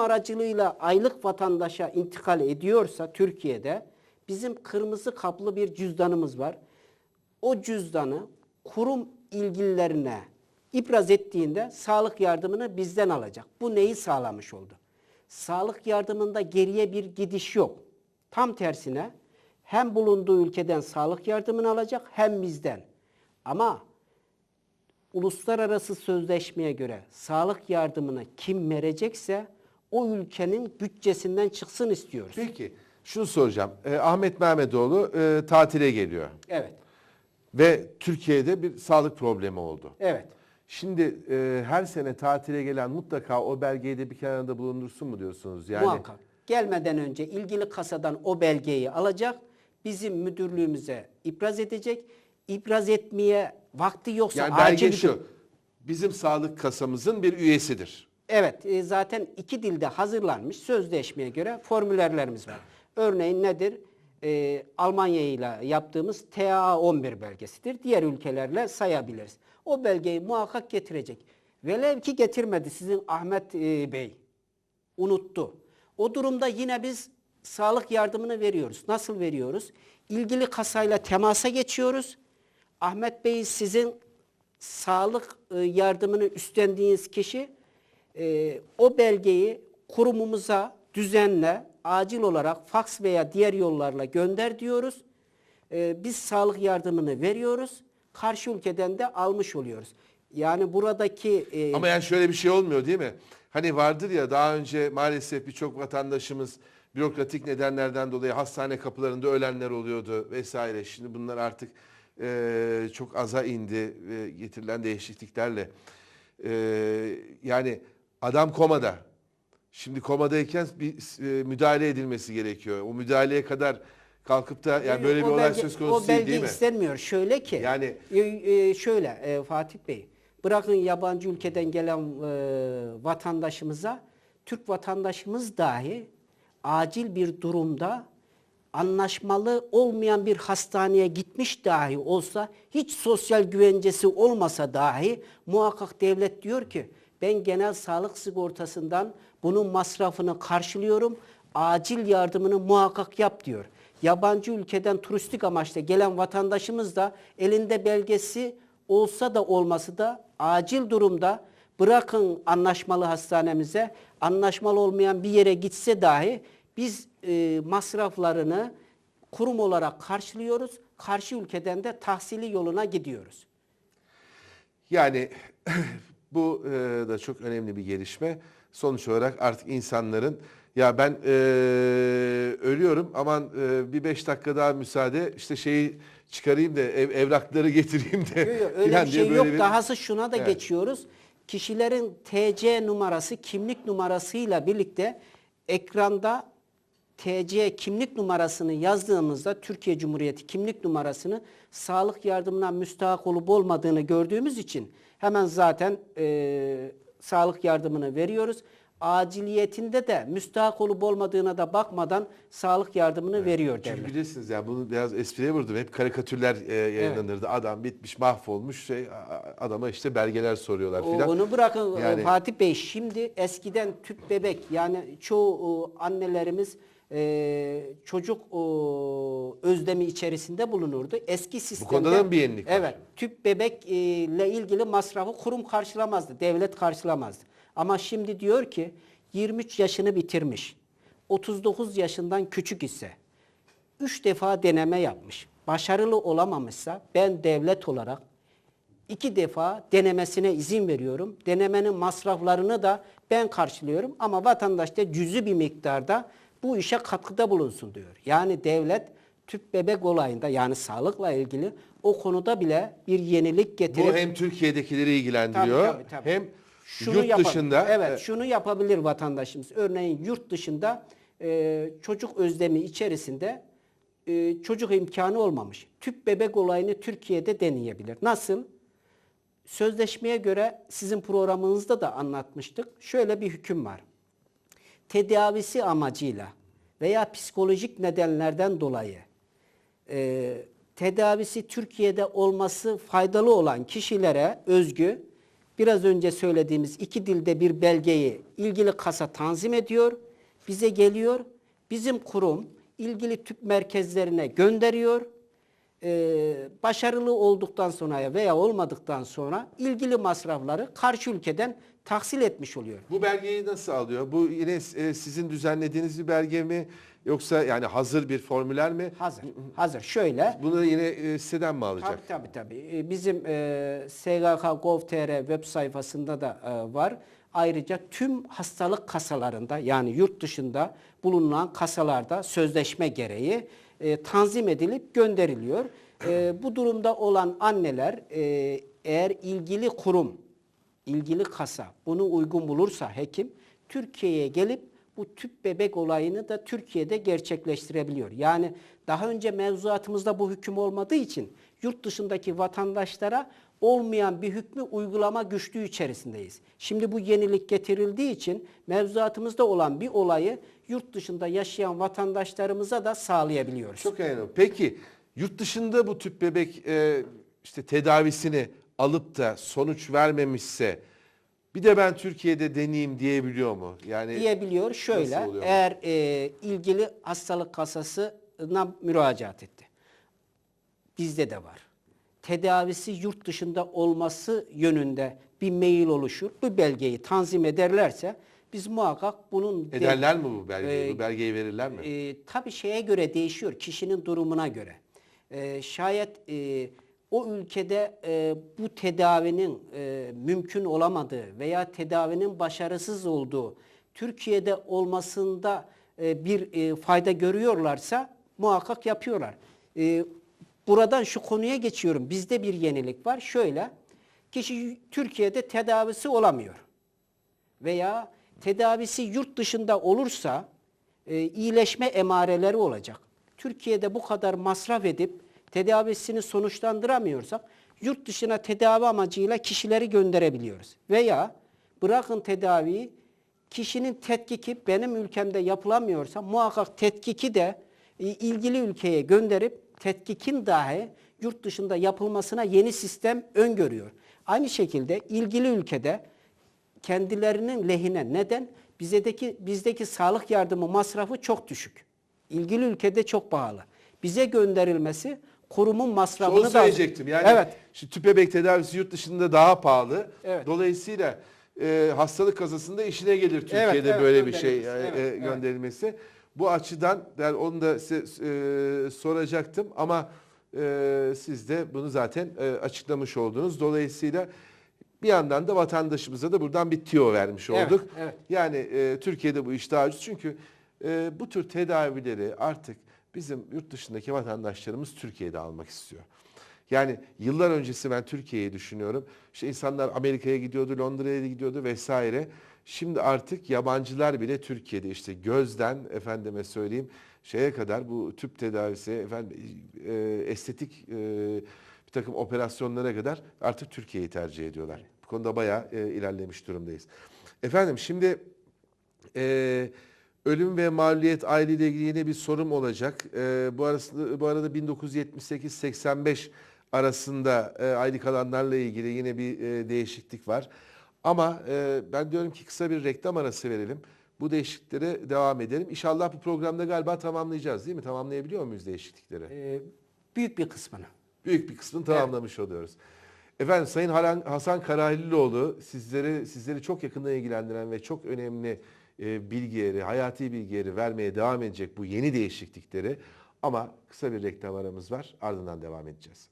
aracılığıyla aylık vatandaşa intikal ediyorsa Türkiye'de bizim kırmızı kaplı bir cüzdanımız var. O cüzdanı kurum ilgililerine ibraz ettiğinde sağlık yardımını bizden alacak. Bu neyi sağlamış oldu? Sağlık yardımında geriye bir gidiş yok. Tam tersine hem bulunduğu ülkeden sağlık yardımını alacak hem bizden. Ama uluslararası sözleşmeye göre sağlık yardımını kim verecekse o ülkenin bütçesinden çıksın istiyoruz. Peki şunu soracağım. Ee, Ahmet Mehmetoğlu e, tatile geliyor Evet. ve Türkiye'de bir sağlık problemi oldu. Evet. Şimdi e, her sene tatile gelen mutlaka o belgeyi de bir kenarda bulundursun mu diyorsunuz? Yani Muhakkak. Gelmeden önce ilgili kasadan o belgeyi alacak, bizim müdürlüğümüze ibraz edecek. İbraz etmeye vakti yoksa yani acil belge bir- şu. Bizim sağlık kasamızın bir üyesidir. Evet, e, zaten iki dilde hazırlanmış sözleşmeye göre formüllerlerimiz var. Örneğin nedir? E, Almanya ile yaptığımız TA11 belgesidir. Diğer ülkelerle sayabiliriz. O belgeyi muhakkak getirecek. Velev ki getirmedi sizin Ahmet e, Bey. Unuttu. O durumda yine biz sağlık yardımını veriyoruz. Nasıl veriyoruz? İlgili kasayla temasa geçiyoruz. Ahmet Bey sizin sağlık e, yardımını üstlendiğiniz kişi e, o belgeyi kurumumuza düzenle acil olarak faks veya diğer yollarla gönder diyoruz. E, biz sağlık yardımını veriyoruz. Karşı ülkeden de almış oluyoruz. Yani buradaki e, Ama yani şöyle bir şey olmuyor değil mi? Hani vardır ya daha önce maalesef birçok vatandaşımız bürokratik nedenlerden dolayı hastane kapılarında ölenler oluyordu vesaire. Şimdi bunlar artık eee, çok aza indi ve getirilen değişikliklerle. Eee, yani adam komada. Şimdi komadayken bir e, müdahale edilmesi gerekiyor. O müdahaleye kadar kalkıp da yani böyle bir O olay belge- söz konusu o değil belge değil mi? istenmiyor. Şöyle ki. Yani- e, e, şöyle e, Fatih Bey. Bırakın yabancı ülkeden gelen e, vatandaşımıza Türk vatandaşımız dahi acil bir durumda anlaşmalı olmayan bir hastaneye gitmiş dahi olsa hiç sosyal güvencesi olmasa dahi muhakkak devlet diyor ki ben genel sağlık sigortasından bunun masrafını karşılıyorum. Acil yardımını muhakkak yap diyor. Yabancı ülkeden turistik amaçla gelen vatandaşımız da elinde belgesi olsa da olması da acil durumda bırakın anlaşmalı hastanemize anlaşmalı olmayan bir yere gitse dahi biz e, masraflarını kurum olarak karşılıyoruz. Karşı ülkeden de tahsili yoluna gidiyoruz. Yani bu e, da çok önemli bir gelişme. Sonuç olarak artık insanların ya ben e, ölüyorum aman e, bir beş dakika daha müsaade işte şeyi çıkarayım da ev, evrakları getireyim de. Yok, yok, öyle bir şey yok. bir- Dahası şuna da Evet. geçiyoruz. Kişilerin TC numarası, kimlik numarasıyla birlikte ekranda TC kimlik numarasını yazdığımızda Türkiye Cumhuriyeti kimlik numarasını sağlık yardımına müstahak olup olmadığını gördüğümüz için hemen zaten e, sağlık yardımını veriyoruz. Aciliyetinde de müstahak olup olmadığına da bakmadan sağlık yardımını veriyor devlet. Çünkü bilirsiniz ya bunu biraz espriye vurdum. Hep karikatürler e, yayınlanırdı. Adam bitmiş, mahvolmuş. Şey, adama işte belgeler soruyorlar filan. Onu bırakın Yani- Fatih Bey. Şimdi eskiden tüp bebek yani çoğu annelerimiz e, çocuk e, özlemi içerisinde bulunurdu. Eski sistemde konuda da mı bir yenilik var? Evet. Tüp bebek e, ile ilgili masrafı kurum karşılamazdı. Devlet karşılamazdı. Ama şimdi diyor ki 23 yaşını bitirmiş. 39 yaşından küçük ise 3 defa deneme yapmış. Başarılı olamamışsa ben devlet olarak iki defa denemesine izin veriyorum. Denemenin masraflarını da ben karşılıyorum ama vatandaş da cüzi bir miktarda bu işe katkıda bulunsun diyor. Yani devlet tüp bebek olayında yani sağlıkla ilgili o konuda bile bir yenilik getirip Bu hem Türkiye'dekileri ilgilendiriyor Tabii, tabii, tabii. hem şunu yurt dışında evet e, şunu yapabilir vatandaşımız. Örneğin yurt dışında e, çocuk özlemi içerisinde e, çocuk imkanı olmamış. Tüp bebek olayını Türkiye'de deneyebilir. Nasıl? Sözleşmeye göre sizin programınızda da anlatmıştık. Şöyle bir hüküm var. Tedavisi amacıyla veya psikolojik nedenlerden dolayı e, tedavisi Türkiye'de olması faydalı olan kişilere özgü biraz önce söylediğimiz iki dilde bir belgeyi ilgili kasa tanzim ediyor, bize geliyor. Bizim kurum ilgili tüp merkezlerine gönderiyor. Ee, başarılı olduktan sonra veya olmadıktan sonra ilgili masrafları karşı ülkeden tahsil etmiş oluyor. Bu belgeyi nasıl alıyor? Bu yine e, sizin düzenlediğiniz bir belge mi? Yoksa yani hazır bir formüler mi? Hazır. Hazır. Şöyle. Bunu yine e, siteden mi alacak? Tabii tabii tabii. Ee, Bizim e, SGK.gov.tr web sayfasında da e, var. Ayrıca tüm hastalık kasalarında yani yurt dışında bulunan kasalarda sözleşme gereği e, tanzim edilip gönderiliyor. E, bu durumda olan anneler e, eğer ilgili kurum, ilgili kasa bunu uygun bulursa hekim Türkiye'ye gelip bu tüp bebek olayını da Türkiye'de gerçekleştirebiliyor. Yani daha önce mevzuatımızda bu hüküm olmadığı için yurt dışındaki vatandaşlara olmayan bir hükmü uygulama güçlüğü içerisindeyiz. Şimdi bu yenilik getirildiği için mevzuatımızda olan bir olayı yurt dışında yaşayan vatandaşlarımıza da sağlayabiliyoruz. Çok önemli. Peki yurt dışında bu tüp bebek e, işte tedavisini alıp da sonuç vermemişse bir de ben Türkiye'de deneyeyim diyebiliyor mu? Yani diyebiliyor. Şöyle eğer e, ilgili hastalık kasasına müracaat etti. Bizde de var. Tedavisi yurt dışında olması yönünde bir mail oluşur. Bu belgeyi tanzim ederlerse biz muhakkak bunun de- ederler mi bu belgeyi? Ee, bu belgeyi verirler mi? e, tabii şeye göre değişiyor, kişinin durumuna göre. E, şayet e, o ülkede e, bu tedavinin e, mümkün olamadığı veya tedavinin başarısız olduğu, Türkiye'de olmasında e, bir e, fayda görüyorlarsa muhakkak yapıyorlar. E, buradan şu konuya geçiyorum. Bizde bir yenilik var. Şöyle, kişi Türkiye'de tedavisi olamıyor veya tedavisi yurt dışında olursa e, iyileşme emareleri olacak. Türkiye'de bu kadar masraf edip tedavisini sonuçlandıramıyorsak yurt dışına tedavi amacıyla kişileri gönderebiliyoruz. Veya bırakın tedaviyi kişinin tetkiki benim ülkemde yapılamıyorsa muhakkak tetkiki de e, ilgili ülkeye gönderip tetkikin dahi yurt dışında yapılmasına yeni sistem öngörüyor. Aynı şekilde ilgili ülkede kendilerinin lehine. Neden? Bizdeki bizdeki sağlık yardımı masrafı çok düşük. İlgili ülkede çok pahalı. Bize gönderilmesi kurumun masrafını Onu da söyleyecektim. Yani Evet. şu tüp bebek tedavisi yurt dışında daha pahalı. Evet. Dolayısıyla e, hastalık kazasında işine gelir Türkiye'de evet, böyle bir şey gönderilmesi. e, Evet, e, evet. Bu açıdan yani onu da size e, soracaktım ama e, siz de bunu zaten e, açıklamış oldunuz. Dolayısıyla bir yandan da vatandaşımıza da buradan bir tiyo vermiş Evet, olduk. evet. Yani e, Türkiye'de bu iş daha ucuz. Çünkü e, bu tür tedavileri artık bizim yurt dışındaki vatandaşlarımız Türkiye'de almak istiyor. Yani yıllar öncesi ben Türkiye'yi düşünüyorum. İşte insanlar Amerika'ya gidiyordu, Londra'ya gidiyordu vesaire. Şimdi artık yabancılar bile Türkiye'de işte gözden efendime söyleyeyim şeye kadar bu tüp tedavisi efendim e, estetik e, bir takım operasyonlara kadar artık Türkiye'yi tercih ediyorlar. Bu konuda bayağı e, ilerlemiş durumdayız. Efendim şimdi e, ölüm ve maliyet aile ile ilgili yine bir sorum olacak. E, bu arasında bu arada 1978-85 arasında e, aylık alanlarla ilgili yine bir e, değişiklik var. Ama e, ben diyorum ki kısa bir reklam arası verelim. Bu değişikliklere devam edelim. İnşallah bu programda galiba tamamlayacağız değil mi? Tamamlayabiliyor muyuz değişiklikleri? e, büyük bir kısmını. büyük bir kısmını tamamlamış oluyoruz. Efendim Sayın Hasan Karahilioğlu sizleri sizleri çok yakından ilgilendiren ve çok önemli e, bilgileri, hayati bilgileri vermeye devam edecek bu yeni değişiklikleri ama kısa bir reklam aramız var. Ardından devam edeceğiz.